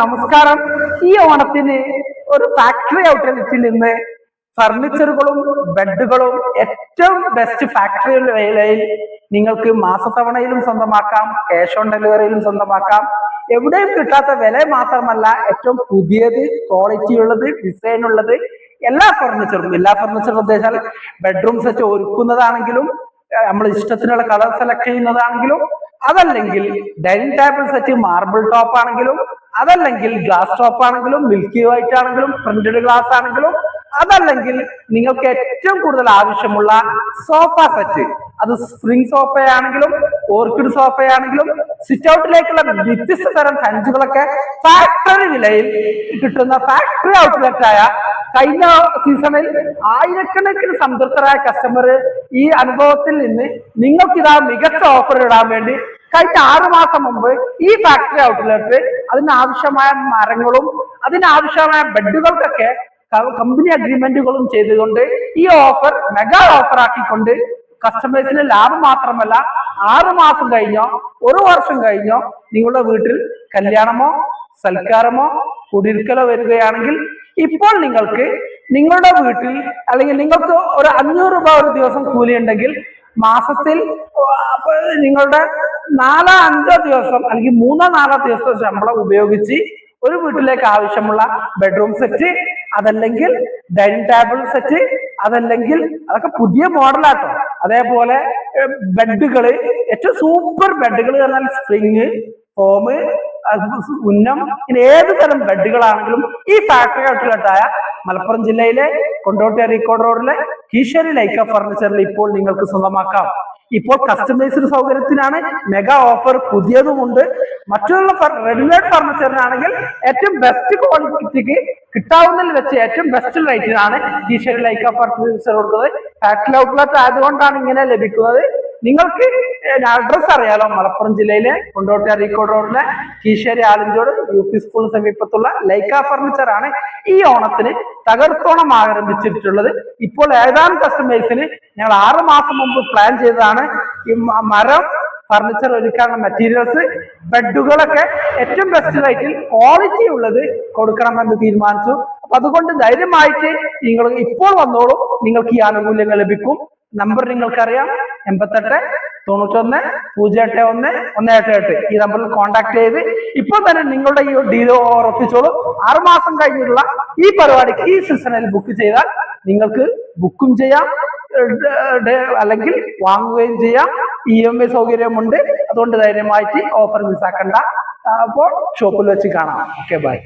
നമസ്കാരം. ഈ ഓണത്തിന് ഒരു ഫാക്ടറി ഔട്ട്ലെറ്റിൽ നിന്ന് ഫർണിച്ചറുകളും ബെഡുകളും ഏറ്റവും ബെസ്റ്റ് ഫാക്ടറി വിലയിൽ നിങ്ങൾക്ക് മാസത്തവണയിലും സ്വന്തമാക്കാം ക്യാഷ് ഓൺ ഡെലിവറിയിലും സ്വന്തമാക്കാം. എവിടെയും കിട്ടാത്ത വില മാത്രമല്ല ഏറ്റവും പുതിയത് ക്വാളിറ്റി ഉള്ളത് ഡിസൈൻ ഉള്ളത് എല്ലാ ഫർണിച്ചറും എല്ലാ ഫർണിച്ചറും ഉദ്ദേശിച്ചാൽ ബെഡ്റൂം സെറ്റ് ഒരുക്കുന്നതാണെങ്കിലും നമ്മൾ ഇഷ്ടത്തിനുള്ള കളർ സെലക്ട് ചെയ്യുന്നതാണെങ്കിലും അതല്ലെങ്കിൽ dining table set marble top ആണെങ്കിലും അതല്ലെങ്കിൽ ഗ്ലാസ് ടോപ്പ് ആണെങ്കിലും മിൽക്കി വൈറ്റ് ആണെങ്കിലും പ്രിന്റഡ് ഗ്ലാസ് ആണെങ്കിലും അതല്ലെങ്കിൽ നിങ്ങൾക്ക് ഏറ്റവും കൂടുതൽ ആവശ്യമുള്ള സോഫ സെറ്റ്. അത് സ്പ്രിംഗ് സോഫയാണെങ്കിലും ഓർക്കിഡ് സോഫയാണെങ്കിലും സിറ്റ് ഔട്ടിലേക്കുള്ള വ്യത്യസ്ത തരം സഞ്ചുകളൊക്കെ ഫാക്ടറി വിലയിൽ കിട്ടുന്ന ഫാക്ടറി ഔട്ട്ലെറ്റ് ആയ കഴിഞ്ഞ സീസണിൽ ആയിരക്കണക്കിന് സംതൃപ്തരായ കസ്റ്റമർ ഈ അനുഭവത്തിൽ നിന്ന് നിങ്ങൾക്കിതാ മികച്ച ഓഫർ ഇടാൻ വേണ്ടി കഴിഞ്ഞ ആറു മാസം മുമ്പ് ഈ ഫാക്ടറി ഔട്ട്ലെറ്റ് അതിനാവശ്യമായ മരങ്ങളും അതിനാവശ്യമായ ബെഡുകൾക്കൊക്കെ കമ്പനി അഗ്രിമെന്റുകളും ചെയ്തുകൊണ്ട് ഈ ഓഫർ മെഗാ ഓഫർ ആക്കിക്കൊണ്ട് കസ്റ്റമേഴ്സിന് ലാഭം മാത്രമല്ല ആറു മാസം കഴിഞ്ഞോ ഒരു വർഷം കഴിഞ്ഞോ നിങ്ങളുടെ വീട്ടിൽ കല്യാണമോ സൽക്കാരമോ കുടിയിരിക്കലോ വരികയാണെങ്കിൽ ഇപ്പോൾ നിങ്ങൾക്ക് നിങ്ങളുടെ വീട്ടിൽ അല്ലെങ്കിൽ നിങ്ങൾക്ക് ഒരു അഞ്ഞൂറ് രൂപ ഒരു ദിവസം കൂലി ഉണ്ടെങ്കിൽ മാസത്തിൽ നിങ്ങളുടെ നാലോ അഞ്ചോ ദിവസം അല്ലെങ്കിൽ മൂന്നോ നാലോ ദിവസം ശമ്പളം ഉപയോഗിച്ച് ഒരു വീട്ടിലേക്ക് ആവശ്യമുള്ള ബെഡ്റൂം സെറ്റ് അതല്ലെങ്കിൽ ഡൈനിങ് ടേബിൾ സെറ്റ് അതല്ലെങ്കിൽ അതൊക്കെ പുതിയ മോഡലാട്ടോ അതേപോലെ ബെഡുകൾ ഏറ്റവും സൂപ്പർ ബെഡുകൾ പറഞ്ഞാൽ സ്പ്രിങ് ഫോം ഉന്നം ഇനി ഏത് തരം ബെഡുകളാണെങ്കിലും ഈ ഫാക്ടറി ഔട്ട്ലെറ്റായ മലപ്പുറം ജില്ലയിലെ കൊണ്ടോട്ടി അരീക്കോട് റോഡിലെ കീശേരി ലൈക്ക ഫർണിച്ചറിൽ ഇപ്പോൾ നിങ്ങൾക്ക് സ്വന്തമാക്കാം. ഇപ്പോൾ കസ്റ്റമൈസ്ഡ് സൗകര്യത്തിനാണ് മെഗാ ഓഫർ പുതിയതുമുണ്ട്. മറ്റുള്ള റെഡിമെയ്ഡ് ഫർണിച്ചറിനാണെങ്കിൽ ഏറ്റവും ബെസ്റ്റ് ക്വാളിറ്റിക്ക് കിട്ടാവുന്നതിൽ വെച്ച് ഏറ്റവും ബെസ്റ്റ് റേറ്റിനാണ് ടീഷർട്ട് ലൈക്ക ഫർണിച്ചർ കൊടുക്കുന്നത് ഫാക്ടറി ഔട്ട്ലെറ്റ് ആയതുകൊണ്ടാണ് ഇങ്ങനെ ലഭിക്കുന്നത്. നിങ്ങൾക്ക് അഡ്രസ്സ് അറിയാലോ മലപ്പുറം ജില്ലയിലെ കൊണ്ടോട്ടി അരീക്കോട് റോഡിലെ കീശേരി ആലഞ്ചോട് യു പി സ്കൂളിന് സമീപത്തുള്ള ലൈക്ക ഫർണിച്ചർ ആണ് ഈ ഓണത്തിന് തകർത്തോണം ആരംഭിച്ചിട്ടുള്ളത്. ഇപ്പോൾ ഏതാനും കസ്റ്റമേഴ്സിന് ഞങ്ങൾ ആറ് മാസം മുമ്പ് പ്ലാൻ ചെയ്തതാണ് ഈ മരം ഫർണിച്ചർ ഒരുക്കാനുള്ള മെറ്റീരിയൽസ് ബെഡുകളൊക്കെ ഏറ്റവും ബെസ്റ്റ് റേറ്റിൽ ക്വാളിറ്റി ഉള്ളത് കൊടുക്കണമെന്ന് തീരുമാനിച്ചു. അപ്പൊ അതുകൊണ്ട് ധൈര്യമായിട്ട് നിങ്ങൾ ഇപ്പോൾ വന്നോളൂ. നിങ്ങൾക്ക് ഈ ആനുകൂല്യങ്ങൾ ലഭിക്കും. നമ്പർ നിങ്ങൾക്കറിയാം എൺപത്തെട്ട് തൊണ്ണൂറ്റൊന്ന് പൂജ്യം എട്ട് ഒന്ന് ഒന്ന് എട്ട് എട്ട്. ഈ നമ്പറിൽ കോൺടാക്ട് ചെയ്ത് ഇപ്പോൾ തന്നെ നിങ്ങളുടെ ഈ ഡീലോ ഉറപ്പിച്ചോളൂ. ആറുമാസം കഴിഞ്ഞുള്ള ഈ പരിപാടിക്ക് ഈ സീസണിൽ ബുക്ക് ചെയ്താൽ നിങ്ങൾക്ക് ബുക്കും ചെയ്യാം അല്ലെങ്കിൽ വാങ്ങുകയും ചെയ്യാം. ഇ എം ഐ സൗകര്യമുണ്ട്. അതുകൊണ്ട് ധൈര്യമായിട്ട് ഓഫർ മിസ്സാക്കണ്ട അപ്പോൾ ഷോപ്പിൽ വെച്ച് കാണാം. Okay bye